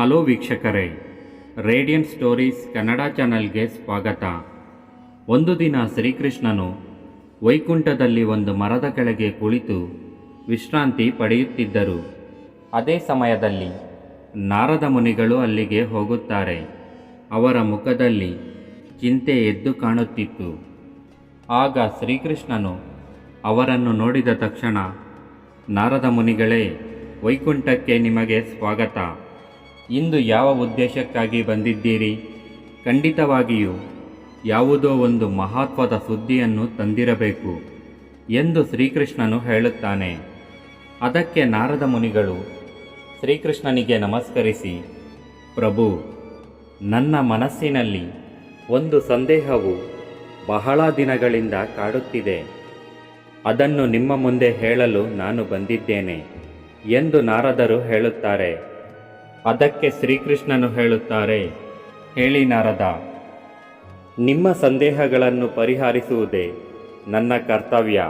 Hello ವೀಕ್ಷಕರೇ, radian stories Kannada ಚಾನಲ್ಗೆ ಸ್ವಾಗತ. ಒಂದು ದಿನ ಶ್ರೀಕೃಷ್ಣನು ವೈಕುಂಠದಲ್ಲಿ ಒಂದು ಮರದ ಕೆಳಗೆ ಕುಳಿತು ವಿಶ್ರಾಂತಿ ಪಡೆಯುತ್ತಿದ್ದರು. ಅದೇ ಸಮಯದಲ್ಲಿ ನಾರದ ಮುನಿಗಳು ಅಲ್ಲಿಗೆ ಹೋಗುತ್ತಾರೆ. ಅವರ ಮುಖದಲ್ಲಿ ಚಿಂತೆ ಎದ್ದು ಕಾಣುತ್ತಿತ್ತು. ಆಗ ಶ್ರೀಕೃಷ್ಣನು ಅವರನ್ನು ನೋಡಿದ ತಕ್ಷಣ, ನಾರದ ಮುನಿಗಳೇ, ವೈಕುಂಠಕ್ಕೆ ನಿಮಗೆ ಸ್ವಾಗತ. ಇಂದು ಯಾವ ಉದ್ದೇಶಕ್ಕಾಗಿ ಬಂದಿದ್ದೀರಿ? ಖಂಡಿತವಾಗಿಯೂ, ಯಾವುದೋ ಒಂದು ಮಹತ್ವದ ಸುದ್ದಿಯನ್ನು ತಂದಿರಬೇಕು ಎಂದು ಶ್ರೀಕೃಷ್ಣನು ಹೇಳುತ್ತಾನೆ. ಅದಕ್ಕೆ ನಾರದ ಮುನಿಗಳು ಶ್ರೀಕೃಷ್ಣನಿಗೆ ನಮಸ್ಕರಿಸಿ, ಪ್ರಭು, ನನ್ನ ಮನಸ್ಸಿನಲ್ಲಿ ಒಂದು ಸಂದೇಹವು ಬಹಳ ದಿನಗಳಿಂದ ಕಾಡುತ್ತಿದೆ. ಅದನ್ನು ನಿಮ್ಮ ಮುಂದೆ ಹೇಳಲು ನಾನು ಬಂದಿದ್ದೇನೆ ಎಂದು ನಾರದರು ಹೇಳುತ್ತಾರೆ. ಅದಕ್ಕೆ ಶ್ರೀಕೃಷ್ಣನು ಹೇಳುತ್ತಾರೆ, ಹೇಳಿ ನಾರದ, ನಿಮ್ಮ ಸಂದೇಹಗಳನ್ನು ಪರಿಹರಿಸುವುದೇ ನನ್ನ ಕರ್ತವ್ಯ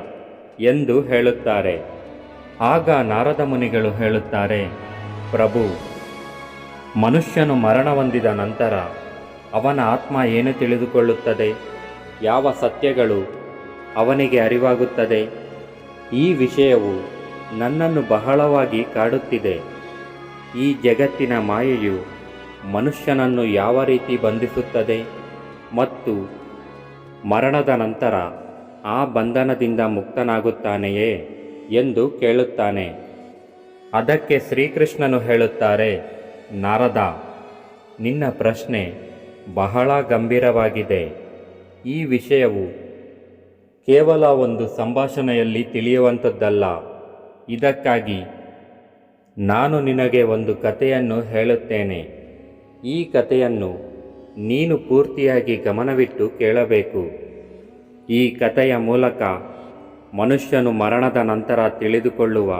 ಎಂದು ಹೇಳುತ್ತಾರೆ. ಆಗ ನಾರದ ಮುನಿಗಳು ಹೇಳುತ್ತಾರೆ, ಪ್ರಭು, ಮನುಷ್ಯನು ಮರಣ ಹೊಂದಿದ ನಂತರ ಅವನ ಆತ್ಮ ಏನು ತಿಳಿದುಕೊಳ್ಳುತ್ತದೆ? ಯಾವ ಸತ್ಯಗಳು ಅವನಿಗೆ ಅರಿವಾಗುತ್ತದೆ? ಈ ವಿಷಯವು ನನ್ನನ್ನು ಬಹಳವಾಗಿ ಕಾಡುತ್ತಿದೆ. ಈ ಜಗತ್ತಿನ ಮಾಯೆಯು ಮನುಷ್ಯನನ್ನು ಯಾವ ರೀತಿ ಬಂಧಿಸುತ್ತದೆ ಮತ್ತು ಮರಣದ ನಂತರ ಆ ಬಂಧನದಿಂದ ಮುಕ್ತನಾಗುತ್ತಾನೆಯೇ ಎಂದು ಕೇಳುತ್ತಾನೆ. ಅದಕ್ಕೆ ಶ್ರೀಕೃಷ್ಣನು ಹೇಳುತ್ತಾರೆ, ನಾರದ, ನಿನ್ನ ಪ್ರಶ್ನೆ ಬಹಳ ಗಂಭೀರವಾಗಿದೆ. ಈ ವಿಷಯವು ಕೇವಲ ಒಂದು ಸಂಭಾಷಣೆಯಲ್ಲಿ ತಿಳಿಯುವಂಥದ್ದಲ್ಲ. ಇದಕ್ಕಾಗಿ ನಾನು ನಿನಗೆ ಒಂದು ಕಥೆಯನ್ನು ಹೇಳುತ್ತೇನೆ. ಈ ಕಥೆಯನ್ನು ನೀನು ಪೂರ್ತಿಯಾಗಿ ಗಮನವಿಟ್ಟು ಕೇಳಬೇಕು. ಈ ಕಥೆಯ ಮೂಲಕ ಮನುಷ್ಯನು ಮರಣದ ನಂತರ ತಿಳಿದುಕೊಳ್ಳುವ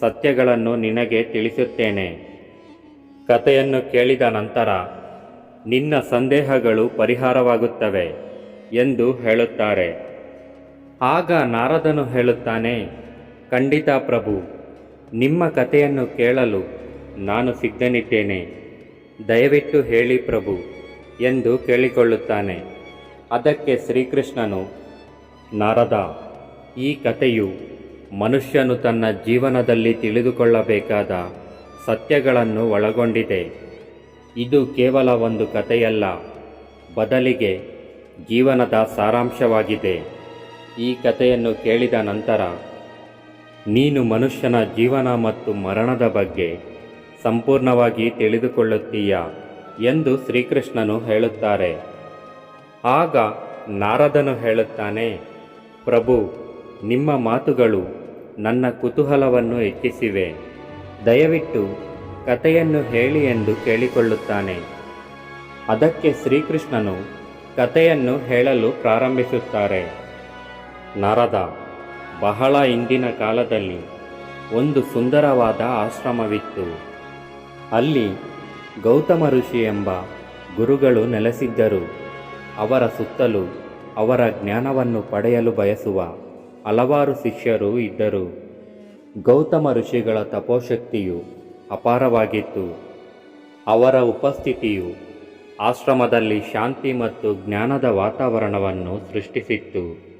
ಸತ್ಯಗಳನ್ನು ನಿನಗೆ ತಿಳಿಸುತ್ತೇನೆ. ಕಥೆಯನ್ನು ಕೇಳಿದ ನಂತರ ನಿನ್ನ ಸಂದೇಹಗಳು ಪರಿಹಾರವಾಗುತ್ತವೆ ಎಂದು ಹೇಳುತ್ತಾರೆ. ಆಗ ನಾರದನು ಹೇಳುತ್ತಾನೆ, ಖಂಡಿತ ಪ್ರಭು ನಿಮ್ಮ ಕಥೆಯನ್ನು ಕೇಳಲು ನಾನು ಸಿದ್ಧನಿದ್ದೇನೆ. ದಯವಿಟ್ಟು ಹೇಳಿ ಪ್ರಭು ಎಂದು ಕೇಳಿಕೊಳ್ಳುತ್ತಾನೆ. ಅದಕ್ಕೆ ಶ್ರೀಕೃಷ್ಣನು, ನಾರದ, ಈ ಕಥೆಯು ಮನುಷ್ಯನು ತನ್ನ ಜೀವನದಲ್ಲಿ ತಿಳಿದುಕೊಳ್ಳಬೇಕಾದ ಸತ್ಯಗಳನ್ನು ಒಳಗೊಂಡಿದೆ. ಇದು ಕೇವಲ ಒಂದು ಕಥೆಯಲ್ಲ, ಬದಲಿಗೆ ಜೀವನದ ಸಾರಾಂಶವಾಗಿದೆ. ಈ ಕಥೆಯನ್ನು ಕೇಳಿದ ನಂತರ ನೀನು ಮನುಷ್ಯನ ಜೀವನ ಮತ್ತು ಮರಣದ ಬಗ್ಗೆ ಸಂಪೂರ್ಣವಾಗಿ ತಿಳಿದುಕೊಳ್ಳುತ್ತೀಯ ಎಂದು ಶ್ರೀಕೃಷ್ಣನು ಹೇಳುತ್ತಾರೆ. ಆಗ ನಾರದನು ಹೇಳುತ್ತಾನೆ, ಪ್ರಭು, ನಿಮ್ಮ ಮಾತುಗಳು ನನ್ನ ಕುತೂಹಲವನ್ನು ಹೆಚ್ಚಿಸಿವೆ. ದಯವಿಟ್ಟು ಕಥೆಯನ್ನು ಹೇಳಿ ಎಂದು ಕೇಳಿಕೊಳ್ಳುತ್ತಾನೆ. ಅದಕ್ಕೆ ಶ್ರೀಕೃಷ್ಣನು ಕಥೆಯನ್ನು ಹೇಳಲು ಪ್ರಾರಂಭಿಸುತ್ತಾರೆ. ನಾರದ ಬಹಳ ಹಿಂದಿನ ಕಾಲದಲ್ಲಿ ಒಂದು ಸುಂದರವಾದ ಆಶ್ರಮವಿತ್ತು. ಅಲ್ಲಿ ಗೌತಮ ಋಷಿ ಎಂಬ ಗುರುಗಳು ನೆಲೆಸಿದ್ದರು. ಅವರ ಸುತ್ತಲೂ ಅವರ ಜ್ಞಾನವನ್ನು ಪಡೆಯಲು ಬಯಸುವ ಹಲವಾರು ಶಿಷ್ಯರು ಇದ್ದರು. ಗೌತಮ ಋಷಿಗಳ ತಪೋಶಕ್ತಿಯು ಅಪಾರವಾಗಿತ್ತು. ಅವರ ಉಪಸ್ಥಿತಿಯು ಆಶ್ರಮದಲ್ಲಿ ಶಾಂತಿ ಮತ್ತು ಜ್ಞಾನದ ವಾತಾವರಣವನ್ನು ಸೃಷ್ಟಿಸಿತ್ತು.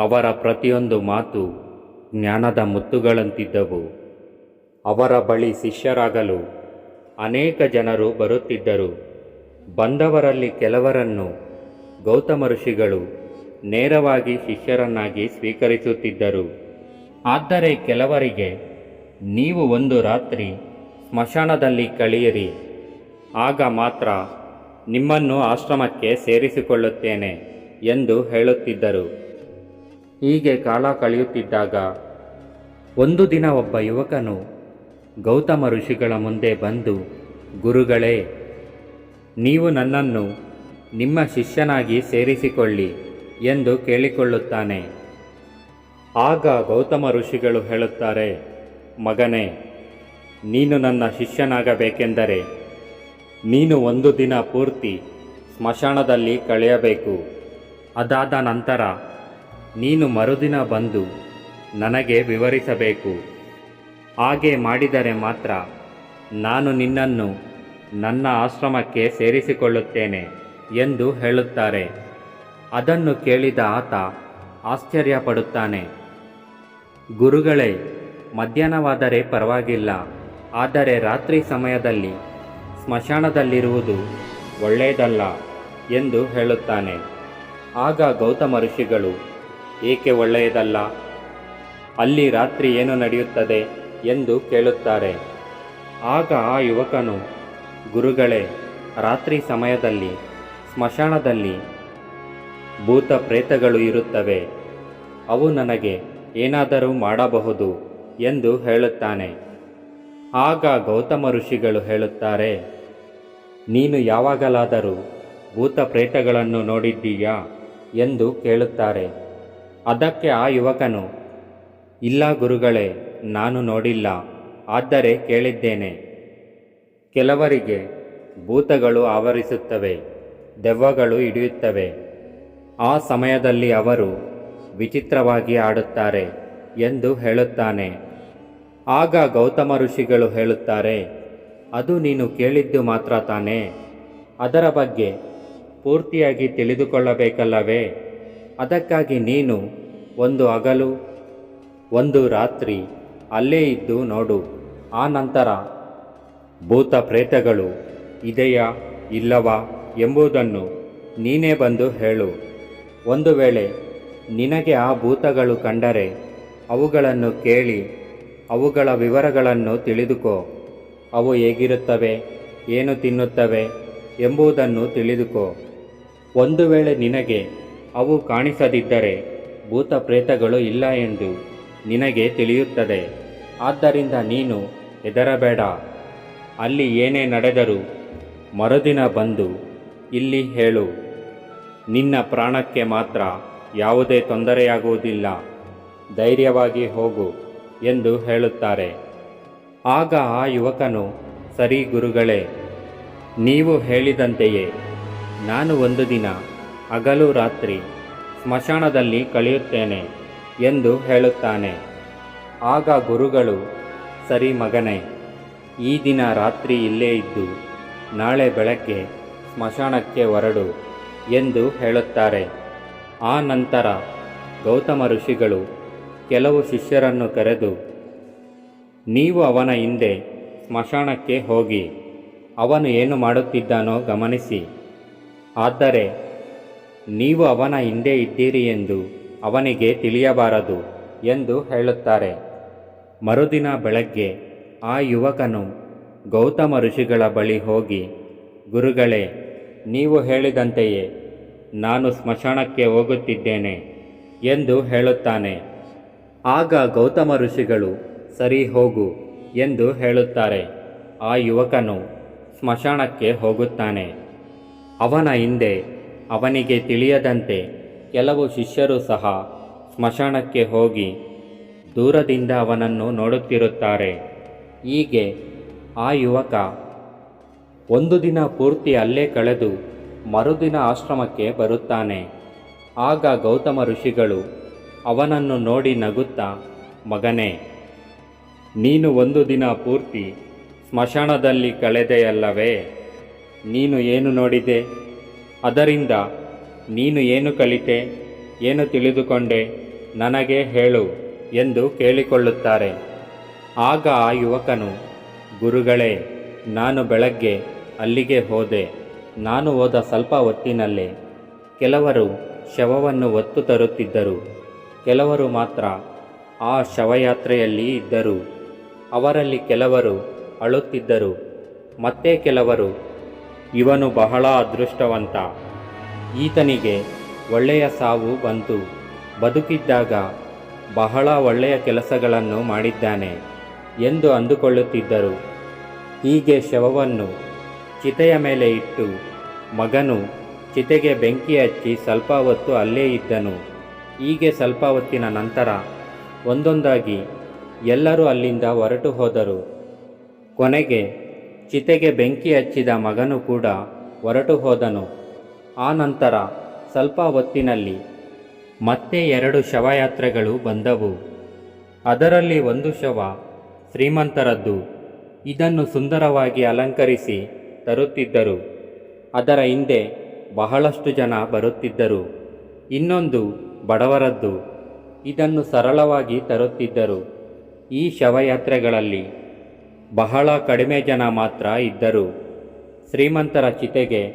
ಅವರ ಪ್ರತಿಯೊಂದು ಮಾತು ಜ್ಞಾನದ ಮುತ್ತುಗಳಂತಿದ್ದವು. ಅವರ ಬಳಿ ಶಿಷ್ಯರಾಗಲು ಅನೇಕ ಜನರು ಬರುತ್ತಿದ್ದರು. ಬಂದವರಲ್ಲಿ ಕೆಲವರನ್ನು ಗೌತಮ ಋಷಿಗಳು ನೇರವಾಗಿ ಶಿಷ್ಯರನ್ನಾಗಿ ಸ್ವೀಕರಿಸುತ್ತಿದ್ದರು. ಆದರೆ ಕೆಲವರಿಗೆ, ನೀವು ಒಂದು ರಾತ್ರಿ ಸ್ಮಶಾನದಲ್ಲಿ ಕಳೆಯಿರಿ. ಆಗ ಮಾತ್ರ ನಿಮ್ಮನ್ನು ಆಶ್ರಮಕ್ಕೆ ಸೇರಿಸಿಕೊಳ್ಳುತ್ತೇನೆ ಎಂದು ಹೇಳುತ್ತಿದ್ದರು. ಹೀಗೆ ಕಾಲ ಕಳೆಯುತ್ತಿದ್ದಾಗ ಒಂದು ದಿನ ಒಬ್ಬ ಯುವಕನು ಗೌತಮ ಋಷಿಗಳ ಮುಂದೆ ಬಂದು, ಗುರುಗಳೇ, ನೀವು ನನ್ನನ್ನು ನಿಮ್ಮ ಶಿಷ್ಯನಾಗಿ ಸೇರಿಸಿಕೊಳ್ಳಿ ಎಂದು ಕೇಳಿಕೊಳ್ಳುತ್ತಾನೆ. ಆಗ ಗೌತಮ ಋಷಿಗಳು ಹೇಳುತ್ತಾರೆ, ಮಗನೇ, ನೀನು ನನ್ನ ಶಿಷ್ಯನಾಗಬೇಕೆಂದರೆ ನೀನು ಒಂದು ದಿನ ಪೂರ್ತಿ ಸ್ಮಶಾನದಲ್ಲಿ ಕಳೆಯಬೇಕು. ಅದಾದ ನಂತರ ನೀನು ಮರುದಿನ ಬಂದು ನನಗೆ ವಿವರಿಸಬೇಕು. ಹಾಗೆ ಮಾಡಿದರೆ ಮಾತ್ರ ನಾನು ನಿನ್ನನ್ನು ನನ್ನ ಆಶ್ರಮಕ್ಕೆ ಸೇರಿಸಿಕೊಳ್ಳುತ್ತೇನೆ ಎಂದು ಹೇಳುತ್ತಾರೆ. ಅದನ್ನು ಕೇಳಿದ ಆತ ಆಶ್ಚರ್ಯಪಡುತ್ತಾನೆ. ಗುರುಗಳೇ, ಮಧ್ಯಾಹ್ನವಾದರೆ ಪರವಾಗಿಲ್ಲ, ಆದರೆ ರಾತ್ರಿ ಸಮಯದಲ್ಲಿ ಸ್ಮಶಾನದಲ್ಲಿರುವುದು ಒಳ್ಳೆಯದಲ್ಲ ಎಂದು ಹೇಳುತ್ತಾನೆ. ಆಗ ಗೌತಮ ಋಷಿಗಳು ಏಕೆ ಒಳ್ಳೆಯದಲ್ಲ? ಅಲ್ಲಿ ರಾತ್ರಿ ಏನು ನಡೆಯುತ್ತದೆ ಎಂದು ಕೇಳುತ್ತಾರೆ. ಆಗ ಆ ಯುವಕನು, ಗುರುಗಳೇ, ರಾತ್ರಿ ಸಮಯದಲ್ಲಿ, ಸ್ಮಶಾನದಲ್ಲಿ ಭೂತ ಪ್ರೇತಗಳು ಇರುತ್ತವೆ. ಅವು ನನಗೆ ಏನಾದರೂ ಮಾಡಬಹುದು ಎಂದು ಹೇಳುತ್ತಾನೆ. ಆಗ ಗೌತಮ ಋಷಿಗಳು ಹೇಳುತ್ತಾರೆ, ನೀನು ಯಾವಾಗಲಾದರೂ ಭೂತ ಪ್ರೇತಗಳನ್ನು ನೋಡಿದ್ದೀಯಾ? ಎಂದು ಕೇಳುತ್ತಾರೆ. ಅದಕ್ಕೆ ಆ ಯುವಕನು, ಇಲ್ಲ ಗುರುಗಳೇ, ನಾನು ನೋಡಿಲ್ಲ, ಆದರೆ ಕೇಳಿದ್ದೇನೆ. ಕೆಲವರಿಗೆ ಭೂತಗಳು ಆವರಿಸುತ್ತವೆ, ದೆವ್ವಗಳು ಹಿಡಿಯುತ್ತವೆ. ಆ ಸಮಯದಲ್ಲಿ ಅವರು ವಿಚಿತ್ರವಾಗಿ ಆಡುತ್ತಾರೆ ಎಂದು ಹೇಳುತ್ತಾನೆ. ಆಗ ಗೌತಮ ಋಷಿಗಳು ಹೇಳುತ್ತಾರೆ, ಅದು ನೀನು ಕೇಳಿದ್ದು ಮಾತ್ರ ತಾನೇ. ಅದರ ಬಗ್ಗೆ ಪೂರ್ತಿಯಾಗಿ ತಿಳಿದುಕೊಳ್ಳಬೇಕಲ್ಲವೇ? ಅದಕ್ಕಾಗಿ ನೀನು ಒಂದು ಹಗಲು, ಒಂದು ರಾತ್ರಿ ಅಲ್ಲೇ ಇದ್ದು ನೋಡು. ಆ ನಂತರ ಭೂತ ಪ್ರೇತಗಳು ಇದೆಯಾ ಇಲ್ಲವಾ ಎಂಬುದನ್ನು ನೀನೇ ಬಂದು ಹೇಳು. ಒಂದು ವೇಳೆ ನಿನಗೆ ಆ ಭೂತಗಳು ಕಂಡರೆ ಅವುಗಳನ್ನು ಕೇಳಿ ಅವುಗಳ ವಿವರಗಳನ್ನು ತಿಳಿದುಕೋ. ಅವು ಹೇಗಿರುತ್ತವೆ, ಏನು ತಿನ್ನುತ್ತವೆ ಎಂಬುದನ್ನು ತಿಳಿದುಕೋ. ಒಂದು ವೇಳೆ ನಿನಗೆ ಅವು ಕಾಣಿಸದಿದ್ದರೆ ಭೂತ ಪ್ರೇತಗಳು ಇಲ್ಲ ಎಂದು ನಿನಗೆ ತಿಳಿಯುತ್ತದೆ. ಆದ್ದರಿಂದ ನೀನು ಹೆದರಬೇಡ. ಅಲ್ಲಿ ಏನೇ ನಡೆದರೂ ಮರುದಿನ ಬಂದು ಇಲ್ಲಿ ಹೇಳು. ನಿನ್ನ ಪ್ರಾಣಕ್ಕೆ ಮಾತ್ರ ಯಾವುದೇ ತೊಂದರೆಯಾಗುವುದಿಲ್ಲ. ಧೈರ್ಯವಾಗಿ ಹೋಗು ಎಂದು ಹೇಳುತ್ತಾರೆ. ಆಗ ಆ ಯುವಕನು, ಸರಿ ಗುರುಗಳೇ, ನೀವು ಹೇಳಿದಂತೆಯೇ ನಾನು ಒಂದು ದಿನ ಹಗಲು ರಾತ್ರಿ ಸ್ಮಶಾನದಲ್ಲಿ ಕಳೆಯುತ್ತೇನೆ ಎಂದು ಹೇಳುತ್ತಾನೆ. ಆಗ ಗುರುಗಳು, ಸರಿ ಮಗನೇ, ಈ ದಿನ ರಾತ್ರಿ ಇಲ್ಲೇ ಇದ್ದು ನಾಳೆ ಬೆಳಗ್ಗೆ ಸ್ಮಶಾನಕ್ಕೆ ಹೊರಡು ಎಂದು ಹೇಳುತ್ತಾರೆ. ಆ ನಂತರ ಗೌತಮ ಋಷಿಗಳು ಕೆಲವು ಶಿಷ್ಯರನ್ನು ಕರೆದು, ನೀವು ಅವನ ಹಿಂದೆ ಸ್ಮಶಾನಕ್ಕೆ ಹೋಗಿ, ಅವನು ಏನು ಮಾಡುತ್ತಿದ್ದಾನೋ ಗಮನಿಸಿ. ಆದರೆ ನೀವು ಅವನ ಹಿಂದೆ ಇದ್ದೀರಿ ಎಂದು ಅವನಿಗೆ ತಿಳಿಯಬಾರದು ಎಂದು ಹೇಳುತ್ತಾರೆ. ಮರುದಿನ ಬೆಳಗ್ಗೆ ಆ ಯುವಕನು ಗೌತಮ ಋಷಿಗಳ ಬಳಿ ಹೋಗಿ, ಗುರುಗಳೇ, ನೀವು ಹೇಳಿದಂತೆಯೇ ನಾನು ಸ್ಮಶಾನಕ್ಕೆ ಹೋಗುತ್ತಿದ್ದೇನೆ ಎಂದು ಹೇಳುತ್ತಾನೆ. ಆಗ ಗೌತಮ ಋಷಿಗಳು, ಸರಿ ಹೋಗು ಎಂದು ಹೇಳುತ್ತಾರೆ. ಆ ಯುವಕನು ಸ್ಮಶಾನಕ್ಕೆ ಹೋಗುತ್ತಾನೆ. ಅವನ ಹಿಂದೆ ಅವನಿಗೆ ತಿಳಿಯದಂತೆ ಕೆಲವು ಶಿಷ್ಯರು ಸಹ ಸ್ಮಶಾನಕ್ಕೆ ಹೋಗಿ ದೂರದಿಂದ ಅವನನ್ನು ನೋಡುತ್ತಿರುತ್ತಾರೆ. ಹೀಗೆ ಆ ಯುವಕ ಒಂದು ದಿನ ಪೂರ್ತಿ ಅಲ್ಲೇ ಕಳೆದು ಮರುದಿನ ಆಶ್ರಮಕ್ಕೆ ಬರುತ್ತಾನೆ. ಆಗ ಗೌತಮ ಋಷಿಗಳು ಅವನನ್ನು ನೋಡಿ ನಗುತ್ತಾ, ಮಗನೇ, ನೀನು ಒಂದು ದಿನ ಪೂರ್ತಿ ಸ್ಮಶಾನದಲ್ಲಿ ಕಳೆದೆಯಲ್ಲವೇ? ನೀನು ಏನು ನೋಡಿದೆ? ಅದರಿಂದ ನೀನು ಏನು ಕಲಿತೆ, ಏನು ತಿಳಿದುಕೊಂಡೆ ನನಗೆ ಹೇಳು ಎಂದು ಕೇಳಿಕೊಳ್ಳುತ್ತಾರೆ. ಆಗ ಆ ಯುವಕನು, ಗುರುಗಳೇ, ನಾನು ಬೆಳಗ್ಗೆ ಅಲ್ಲಿಗೆ ಹೋದೆ. ನಾನು ಹೋದ ಸ್ವಲ್ಪ ಹೊತ್ತಿನಲ್ಲೇ ಕೆಲವರು ಶವವನ್ನು ಹೊತ್ತು ತರುತ್ತಿದ್ದರು. ಕೆಲವರು ಮಾತ್ರ ಆ ಶವಯಾತ್ರೆಯಲ್ಲಿ ಇದ್ದರು. ಅವರಲ್ಲಿ ಕೆಲವರು ಅಳುತ್ತಿದ್ದರು. ಮತ್ತೆ ಕೆಲವರು ಇವನು ಬಹಳ ಅದೃಷ್ಟವಂತ. ಈತನಿಗೆ ಒಳ್ಳೆಯ ಸಾವು ಬಂತು. ಬದುಕಿದ್ದಾಗ ಬಹಳ ಒಳ್ಳೆಯ ಕೆಲಸಗಳನ್ನು ಮಾಡಿದ್ದಾನೆ ಎಂದು ಅಂದುಕೊಳ್ಳುತ್ತಿದ್ದರು. ಹೀಗೆ ಶವವನ್ನು ಚಿತೆಯ ಮೇಲೆ ಇಟ್ಟು ಮಗನು ಚಿತೆಗೆ ಬೆಂಕಿ ಹಚ್ಚಿ ಸ್ವಲ್ಪ ಹೊತ್ತು ಅಲ್ಲೇ ಇದ್ದನು. ಹೀಗೆ ಸ್ವಲ್ಪ ಹೊತ್ತಿನ ನಂತರ ಒಂದೊಂದಾಗಿ ಎಲ್ಲರೂ ಅಲ್ಲಿಂದ ಹೊರಟು ಹೋದರು. ಕೊನೆಗೆ ಚಿತೆಗೆ ಬೆಂಕಿ ಹಚ್ಚಿದ ಮಗನು ಕೂಡ ಹೊರಟು ಹೋದನು. ಆ ನಂತರ ಸ್ವಲ್ಪ ಹೊತ್ತಿನಲ್ಲಿ ಮತ್ತೆ ಎರಡು ಶವಯಾತ್ರೆಗಳು ಬಂದವು. ಅದರಲ್ಲಿ ಒಂದು ಶವ ಶ್ರೀಮಂತರದ್ದು. ಇದನ್ನು ಸುಂದರವಾಗಿ ಅಲಂಕರಿಸಿ ತರುತ್ತಿದ್ದರು. ಅದರ ಹಿಂದೆ ಬಹಳಷ್ಟು ಜನ ಬರುತ್ತಿದ್ದರು. ಇನ್ನೊಂದು ಬಡವರದ್ದು. ಇದನ್ನು ಸರಳವಾಗಿ ತರುತ್ತಿದ್ದರು. ಈ ಶವಯಾತ್ರೆಗಳಲ್ಲಿ ಬಹಳ ಕಡಿಮೆ ಜನ ಮಾತ್ರ ಇದ್ದರು. ಶ್ರೀಮಂತರ ಚಿತೆಗೆ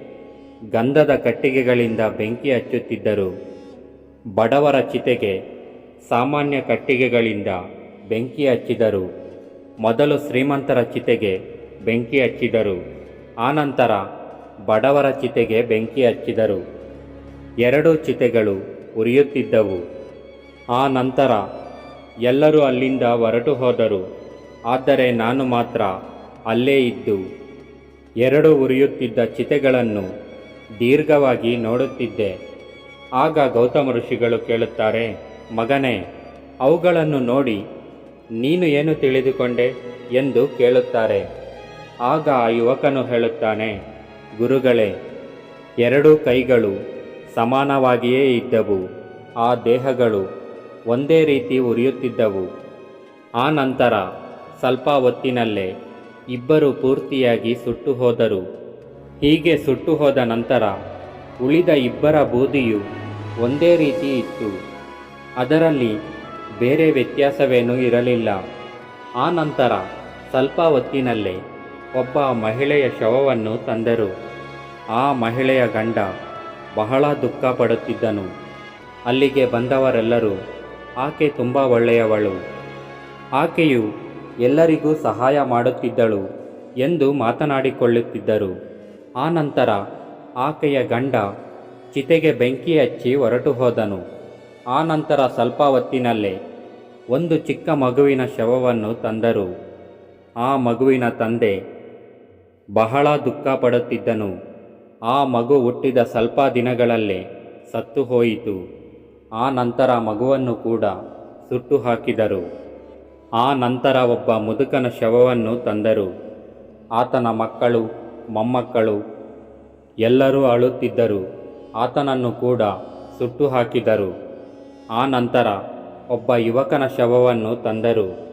ಗಂಧದ ಕಟ್ಟಿಗೆಗಳಿಂದ ಬೆಂಕಿ ಹಚ್ಚುತ್ತಿದ್ದರು. ಬಡವರ ಚಿತೆಗೆ ಸಾಮಾನ್ಯ ಕಟ್ಟಿಗೆಗಳಿಂದ ಬೆಂಕಿ ಹಚ್ಚಿದರು. ಮೊದಲು ಶ್ರೀಮಂತರ ಚಿತೆಗೆ ಬೆಂಕಿ ಹಚ್ಚಿದರು. ಆನಂತರ ಬಡವರ ಚಿತೆಗೆ ಬೆಂಕಿ ಹಚ್ಚಿದರು. ಎರಡೂ ಚಿತೆಗಳು ಉರಿಯುತ್ತಿದ್ದವು. ಆ ನಂತರ ಎಲ್ಲರೂ ಅಲ್ಲಿಂದ ಹೊರಟು ಹೋದರು. ಆದರೆ ನಾನು ಮಾತ್ರ ಅಲ್ಲೇ ಇದ್ದು, ಎರಡು ಉರಿಯುತ್ತಿದ್ದ ಚಿತೆಗಳನ್ನು ದೀರ್ಘವಾಗಿ ನೋಡುತ್ತಿದ್ದೆ. ಆಗ ಗೌತಮ ಋಷಿಗಳು ಕೇಳುತ್ತಾರೆ, ಮಗನೇ, ಅವುಗಳನ್ನು ನೋಡಿ ನೀನು ಏನು ತಿಳಿದುಕೊಂಡೆ? ಎಂದು ಕೇಳುತ್ತಾರೆ. ಆಗ ಆ ಯುವಕನು ಹೇಳುತ್ತಾನೆ, ಗುರುಗಳೇ, ಎರಡೂ ಕೈಗಳು ಸಮಾನವಾಗಿಯೇ ಇದ್ದವು. ಆ ದೇಹಗಳು ಒಂದೇ ರೀತಿ ಉರಿಯುತ್ತಿದ್ದವು. ಆ ನಂತರ ಸ್ವಲ್ಪ ಹೊತ್ತಿನಲ್ಲೇ ಇಬ್ಬರು ಪೂರ್ತಿಯಾಗಿ ಸುಟ್ಟು ಹೋದರು ಹೀಗೆ ಸುಟ್ಟು ಹೋದ ನಂತರ ಉಳಿದ ಇಬ್ಬರ ಬೂದಿಯು ಒಂದೇ ರೀತಿ ಇತ್ತು. ಅದರಲ್ಲಿ ಬೇರೆ ವ್ಯತ್ಯಾಸವೇನೂ ಇರಲಿಲ್ಲ. ಆ ನಂತರ ಸ್ವಲ್ಪ ಹೊತ್ತಿನಲ್ಲೇ ಒಬ್ಬ ಮಹಿಳೆಯ ಶವವನ್ನು ತಂದರು. ಆ ಮಹಿಳೆಯ ಗಂಡ ಬಹಳ ದುಃಖ ಪಡುತ್ತಿದ್ದನು. ಅಲ್ಲಿಗೆ ಬಂದವರೆಲ್ಲರೂ, ಆಕೆ ತುಂಬ ಒಳ್ಳೆಯವಳು. ಆಕೆಯು ಎಲ್ಲರಿಗೂ ಸಹಾಯ ಮಾಡುತ್ತಿದ್ದಳು ಎಂದು ಮಾತನಾಡಿಕೊಳ್ಳುತ್ತಿದ್ದರು. ಆ ನಂತರ ಆಕೆಯ ಗಂಡ ಚಿತೆಗೆ ಬೆಂಕಿ ಹಚ್ಚಿ ಹೊರಟು ಹೋದನು. ಆ ನಂತರ ಸ್ವಲ್ಪ ಹೊತ್ತಿನಲ್ಲೇ ಒಂದು ಚಿಕ್ಕ ಮಗುವಿನ ಶವವನ್ನು ತಂದರು. ಆ ಮಗುವಿನ ತಂದೆ ಬಹಳ ದುಃಖ ಪಡುತ್ತಿದ್ದನು. ಆ ಮಗು ಹುಟ್ಟಿದ ಸ್ವಲ್ಪ ದಿನಗಳಲ್ಲೇ ಸತ್ತು ಹೋಯಿತು. ಆ ನಂತರ ಮಗುವನ್ನು ಕೂಡ ಸುಟ್ಟು ಹಾಕಿದರು. ಆ ನಂತರ ಒಬ್ಬ ಮುದುಕನ ಶವವನ್ನು ತಂದರು. ಆತನ ಮಕ್ಕಳು, ಮೊಮ್ಮಕ್ಕಳು ಎಲ್ಲರೂ ಅಳುತ್ತಿದ್ದರು. ಆತನನ್ನು ಕೂಡ ಸುಟ್ಟು ಹಾಕಿದರು. ಆ ನಂತರ ಒಬ್ಬ ಯುವಕನ ಶವವನ್ನು ತಂದರು.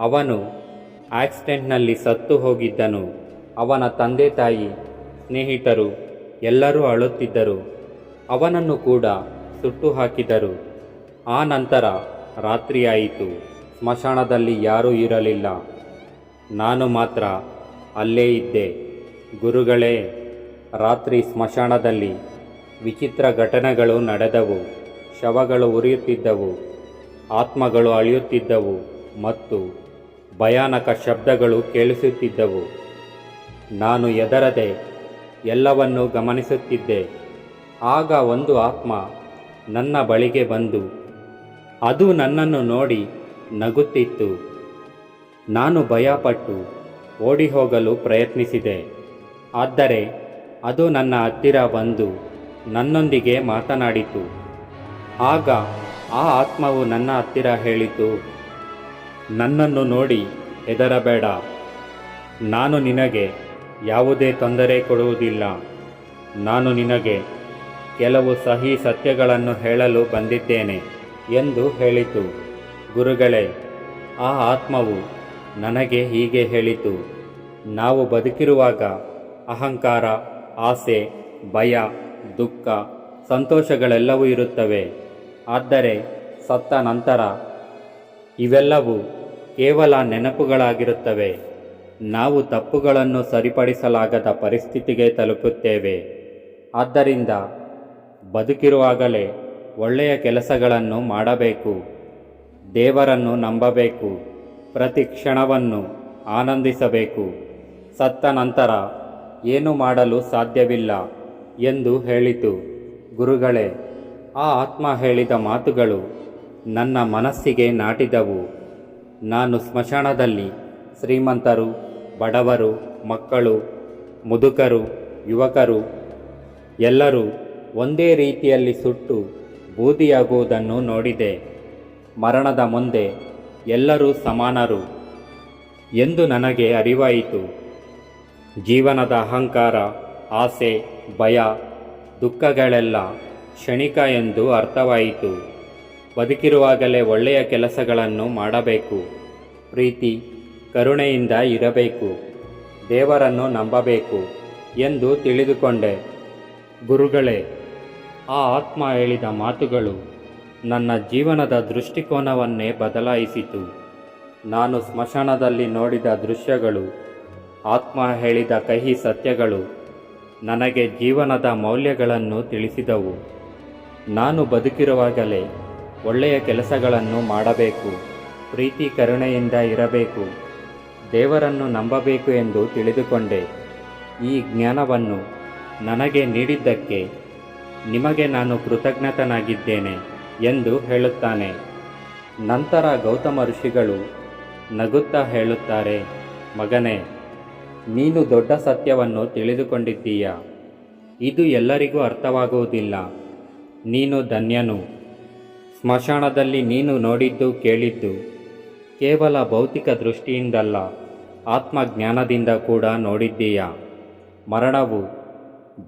ಅವನು ಆಕ್ಸಿಡೆಂಟ್ನಲ್ಲಿ ಸತ್ತು ಹೋಗಿದ್ದನು. ಅವನ ತಂದೆ ತಾಯಿ, ಸ್ನೇಹಿತರು ಎಲ್ಲರೂ ಅಳುತ್ತಿದ್ದರು. ಅವನನ್ನು ಕೂಡ ಸುಟ್ಟು ಹಾಕಿದರು. ಆ ನಂತರ ರಾತ್ರಿಯಾಯಿತು. ಸ್ಮಶಾನದಲ್ಲಿ ಯಾರೂ ಇರಲಿಲ್ಲ. ನಾನು ಮಾತ್ರ ಅಲ್ಲೇ ಇದ್ದೆ. ಗುರುಗಳೇ, ರಾತ್ರಿ ಸ್ಮಶಾನದಲ್ಲಿ ವಿಚಿತ್ರ ಘಟನೆಗಳು ನಡೆದವು. ಶವಗಳು ಉರಿಯುತ್ತಿದ್ದವು. ಆತ್ಮಗಳು ಅಳಿಯುತ್ತಿದ್ದವು ಮತ್ತು ಭಯಾನಕ ಶಬ್ದಗಳು ಕೇಳಿಸುತ್ತಿದ್ದವು. ನಾನು ಎದರದೆ ಎಲ್ಲವನ್ನೂ ಗಮನಿಸುತ್ತಿದ್ದೆ. ಆಗ ಒಂದು ಆತ್ಮ ನನ್ನ ಬಳಿಗೆ ಬಂದು, ಅದು ನನ್ನನ್ನು ನೋಡಿ ನಗುತ್ತಿತ್ತು. ನಾನು ಭಯಪಟ್ಟು ಓಡಿ ಹೋಗಲು ಪ್ರಯತ್ನಿಸಿದೆ. ಆದರೆ ಅದು ನನ್ನ ಹತ್ತಿರ ಬಂದು ನನ್ನೊಂದಿಗೆ ಮಾತನಾಡಿತು. ಆಗ ಆ ಆತ್ಮವು ನನ್ನ ಹತ್ತಿರ ಹೇಳಿತು, ನನ್ನನ್ನು ನೋಡಿ ಹೆದರಬೇಡ. ನಾನು ನಿನಗೆ ಯಾವುದೇ ತೊಂದರೆ ಕೊಡುವುದಿಲ್ಲ. ನಾನು ನಿನಗೆ ಕೆಲವು ಸಹಿ ಸತ್ಯಗಳನ್ನು ಹೇಳಲು ಬಂದಿದ್ದೇನೆ ಎಂದು ಹೇಳಿತು. ಗುರುಗಳೇ, ಆ ಆತ್ಮವು ನನಗೆ ಹೀಗೆ ಹೇಳಿತು. ನಾವು ಬದುಕಿರುವಾಗ ಅಹಂಕಾರ, ಆಸೆ, ಭಯ, ದುಃಖ, ಸಂತೋಷಗಳೆಲ್ಲವೂ ಇರುತ್ತವೆ. ಆದರೆ ಸತ್ತ ನಂತರ ಇವೆಲ್ಲವೂ ಕೇವಲ ನೆನಪುಗಳಾಗಿರುತ್ತವೆ. ನಾವು ತಪ್ಪುಗಳನ್ನು ಸರಿಪಡಿಸಲಾಗದ ಪರಿಸ್ಥಿತಿಗೆ ತಲುಪುತ್ತೇವೆ. ಆದ್ದರಿಂದ ಬದುಕಿರುವಾಗಲೇ ಒಳ್ಳೆಯ ಕೆಲಸಗಳನ್ನು ಮಾಡಬೇಕು. ದೇವರನ್ನು ನಂಬಬೇಕು, ಪ್ರತಿ ಕ್ಷಣವನ್ನು ಆನಂದಿಸಬೇಕು. ಸತ್ತ ನಂತರ ಏನು ಮಾಡಲು ಸಾಧ್ಯವಿಲ್ಲ ಎಂದು ಹೇಳಿತು. ಗುರುಗಳೇ, ಆ ಆತ್ಮ ಹೇಳಿದ ಮಾತುಗಳು ನನ್ನ ಮನಸ್ಸಿಗೆ ನಾಟಿದವು. ನಾನು ಸ್ಮಶಾನದಲ್ಲಿ ಶ್ರೀಮಂತರು, ಬಡವರು, ಮಕ್ಕಳು, ಮುದುಕರು, ಯುವಕರು, ಎಲ್ಲರೂ ಒಂದೇ ರೀತಿಯಲ್ಲಿ ಸುಟ್ಟು ಬೂದಿಯಾಗುವುದನ್ನು ನೋಡಿದೆ. ಮರಣದ ಮುಂದೆ ಎಲ್ಲರೂ ಸಮಾನರು ಎಂದು ನನಗೆ ಅರಿವಾಯಿತು. ಜೀವನದ ಅಹಂಕಾರ, ಆಸೆ, ಭಯ, ದುಃಖಗಳೆಲ್ಲ ಕ್ಷಣಿಕ ಎಂದು ಅರ್ಥವಾಯಿತು. ಬದುಕಿರುವಾಗಲೇ ಒಳ್ಳೆಯ ಕೆಲಸಗಳನ್ನು ಮಾಡಬೇಕು. ಪ್ರೀತಿ, ಕರುಣೆಯಿಂದ ಇರಬೇಕು. ದೇವರನ್ನು ನಂಬಬೇಕು ಎಂದು ತಿಳಿದುಕೊಂಡೆ. ಗುರುಗಳೇ, ಆ ಆತ್ಮ ಹೇಳಿದ ಮಾತುಗಳು ನನ್ನ ಜೀವನದ ದೃಷ್ಟಿಕೋನವನ್ನೇ ಬದಲಾಯಿಸಿತು. ನಾನು ಸ್ಮಶಾನದಲ್ಲಿ ನೋಡಿದ ದೃಶ್ಯಗಳು, ಆತ್ಮ ಹೇಳಿದ ಕಹಿ ಸತ್ಯಗಳು, ನನಗೆ ಜೀವನದ ಮೌಲ್ಯಗಳನ್ನು ತಿಳಿಸಿದವು. ನಾನು ಬದುಕಿರುವಾಗಲೇ ಒಳ್ಳೆಯ ಕೆಲಸಗಳನ್ನು ಮಾಡಬೇಕು, ಪ್ರೀತಿ ಕರುಣೆಯಿಂದ ಇರಬೇಕು, ದೇವರನ್ನು ನಂಬಬೇಕು ಎಂದು ತಿಳಿದುಕೊಂಡೆ. ಈ ಜ್ಞಾನವನ್ನು ನನಗೆ ನೀಡಿದ್ದಕ್ಕೆ ನಿಮಗೆ ನಾನು ಕೃತಜ್ಞತನಾಗಿದ್ದೇನೆ. ಎಂದು ಹೇಳುತ್ತಾನೆ. ನಂತರ ಗೌತಮ ಋಷಿಗಳು ನಗುತ್ತಾ ಹೇಳುತ್ತಾರೆ, ಮಗನೇ, ನೀನು ದೊಡ್ಡ ಸತ್ಯವನ್ನು ತಿಳಿದುಕೊಂಡಿದ್ದೀಯ? ಇದು ಎಲ್ಲರಿಗೂ ಅರ್ಥವಾಗುವುದಿಲ್ಲ. ನೀನು ಧನ್ಯನು. ಸ್ಮಶಾನದಲ್ಲಿ ನೀನು ನೋಡಿದ್ದು ಕೇಳಿದ್ದು ಕೇವಲ ಭೌತಿಕ ದೃಷ್ಟಿಯಿಂದಲ್ಲ, ಆತ್ಮಜ್ಞಾನದಿಂದ ಕೂಡ ನೋಡಿದ್ದೀಯ? ಮರಣವು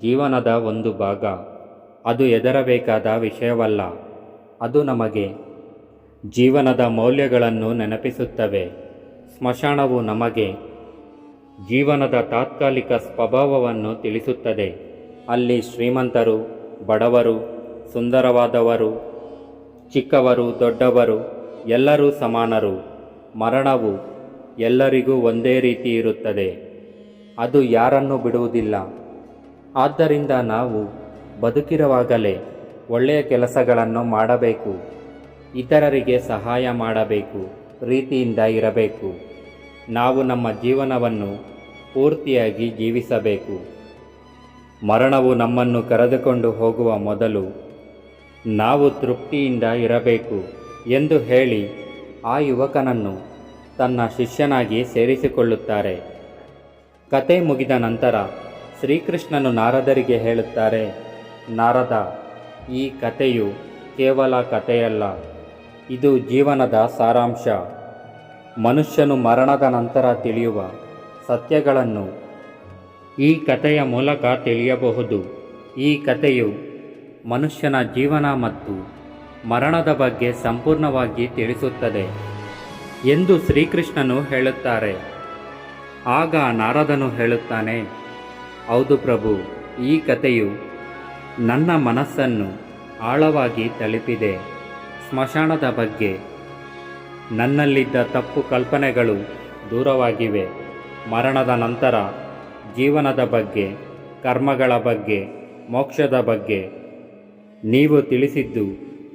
ಜೀವನದ ಒಂದು ಭಾಗ. ಅದು ಎದರಬೇಕಾದ ವಿಷಯವಲ್ಲ. ಅದು ನಮಗೆ ಜೀವನದ ಮೌಲ್ಯಗಳನ್ನು ನೆನಪಿಸುತ್ತವೆ. ಸ್ಮಶಾನವು ನಮಗೆ ಜೀವನದ ತಾತ್ಕಾಲಿಕ ಸ್ವಭಾವವನ್ನು ತಿಳಿಸುತ್ತದೆ. ಅಲ್ಲಿ ಶ್ರೀಮಂತರು, ಬಡವರು, ಸುಂದರವಾದವರು, ಚಿಕ್ಕವರು, ದೊಡ್ಡವರು, ಎಲ್ಲರೂ ಸಮಾನರು. ಮರಣವು ಎಲ್ಲರಿಗೂ ಒಂದೇ ರೀತಿ ಇರುತ್ತದೆ. ಅದು ಯಾರನ್ನೂ ಬಿಡುವುದಿಲ್ಲ. ಆದ್ದರಿಂದ ನಾವು ಬದುಕಿರುವಾಗಲೇ ಒಳ್ಳೆಯ ಕೆಲಸಗಳನ್ನು ಮಾಡಬೇಕು. ಇತರರಿಗೆ ಸಹಾಯ ಮಾಡಬೇಕು. ಪ್ರೀತಿಯಿಂದ ಇರಬೇಕು. ನಾವು ನಮ್ಮ ಜೀವನವನ್ನು ಪೂರ್ತಿಯಾಗಿ ಜೀವಿಸಬೇಕು. ಮರಣವು ನಮ್ಮನ್ನು ಕರೆದುಕೊಂಡು ಹೋಗುವ ಮೊದಲು ನಾವು ತೃಪ್ತಿಯಿಂದ ಇರಬೇಕು ಎಂದು ಹೇಳಿ ಆ ಯುವಕನನ್ನು ತನ್ನ ಶಿಷ್ಯನಾಗಿ ಸೇರಿಸಿಕೊಳ್ಳುತ್ತಾರೆ. ಕತೆ ಮುಗಿದ ನಂತರ ಶ್ರೀಕೃಷ್ಣನು ನಾರದರಿಗೆ ಹೇಳುತ್ತಾರೆ, ನಾರದ ಈ ಕಥೆಯು ಕೇವಲ ಕಥೆಯಲ್ಲ, ಇದು ಜೀವನದ ಸಾರಾಂಶ. ಮನುಷ್ಯನು ಮರಣದ ನಂತರ ತಿಳಿಯುವ ಸತ್ಯಗಳನ್ನು ಈ ಕಥೆಯ ಮೂಲಕ ತಿಳಿಯಬಹುದು. ಈ ಕಥೆಯು ಮನುಷ್ಯನ ಜೀವನ ಮತ್ತು ಮರಣದ ಬಗ್ಗೆ ಸಂಪೂರ್ಣವಾಗಿ ತಿಳಿಸುತ್ತದೆ ಎಂದು ಶ್ರೀಕೃಷ್ಣನು ಹೇಳುತ್ತಾರೆ. ಆಗ ನಾರದನು ಹೇಳುತ್ತಾನೆ, ಹೌದು ಪ್ರಭು, ಈ ಕಥೆಯು ನನ್ನ ಮನಸ್ಸನ್ನು ಆಳವಾಗಿ ತಲುಪಿದೆ. ಸ್ಮಶಾನದ ಬಗ್ಗೆ ನನ್ನಲ್ಲಿದ್ದ ತಪ್ಪು ಕಲ್ಪನೆಗಳು ದೂರವಾಗಿವೆ. ಮರಣದ ನಂತರ ಜೀವನದ ಬಗ್ಗೆ, ಕರ್ಮಗಳ ಬಗ್ಗೆ, ಮೋಕ್ಷದ ಬಗ್ಗೆ ನೀವು ತಿಳಿಸಿದ್ದು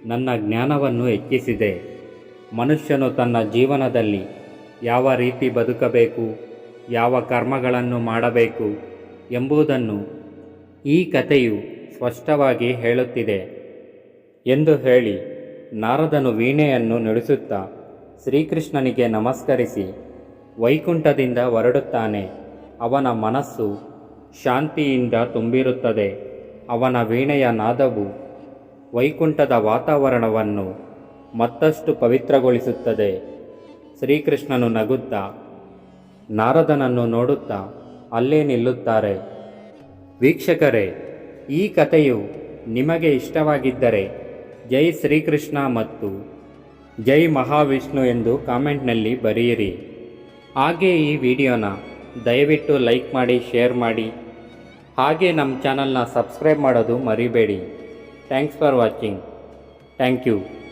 ನನ್ನ ಜ್ಞಾನವನ್ನು ಹೆಚ್ಚಿಸಿದೆ. ಮನುಷ್ಯನು ತನ್ನ ಜೀವನದಲ್ಲಿ ಯಾವ ರೀತಿ ಬದುಕಬೇಕು, ಯಾವ ಕರ್ಮಗಳನ್ನು ಮಾಡಬೇಕು ಎಂಬುದನ್ನು ಈ ಕಥೆಯು ಸ್ಪಷ್ಟವಾಗಿ ಹೇಳುತ್ತಿದೆ. ಎಂದು ಹೇಳಿ ನಾರದನು ವೀಣೆಯನ್ನು ನುಡಿಸುತ್ತಾ ಶ್ರೀಕೃಷ್ಣನಿಗೆ ನಮಸ್ಕರಿಸಿ ವೈಕುಂಠದಿಂದ ಹೊರಡುತ್ತಾನೆ. ಅವನ ಮನಸ್ಸು ಶಾಂತಿಯಿಂದ ತುಂಬಿರುತ್ತದೆ. ಅವನ ವೀಣೆಯ ನಾದವು ವೈಕುಂಠದ ವಾತಾವರಣವನ್ನು ಮತ್ತಷ್ಟು ಪವಿತ್ರಗೊಳಿಸುತ್ತದೆ. ಶ್ರೀಕೃಷ್ಣನು ನಗುತ್ತಾ ನಾರದನನ್ನು ನೋಡುತ್ತಾ ಅಲ್ಲೇ ನಿಲ್ಲುತ್ತಾರೆ. ವೀಕ್ಷಕರೇ ಈ ಕಥೆಯು ನಿಮಗೆ ಇಷ್ಟವಾಗಿದ್ದರೆ ಜೈ ಶ್ರೀಕೃಷ್ಣ ಮತ್ತು ಜೈ ಮಹಾವಿಷ್ಣು ಎಂದು ಕಾಮೆಂಟ್ನಲ್ಲಿ ಬರೆಯಿರಿ. ಹಾಗೆ ಈ ವಿಡಿಯೋನ ದಯವಿಟ್ಟು ಲೈಕ್ ಮಾಡಿ, ಶೇರ್ ಮಾಡಿ. ಹಾಗೆ ನಮ್ಮ ಚಾನಲ್ನ ಸಬ್ಸ್ಕ್ರೈಬ್ ಮಾಡೋದು ಮರಿಬೇಡಿ. Thanks for watching. Thank you.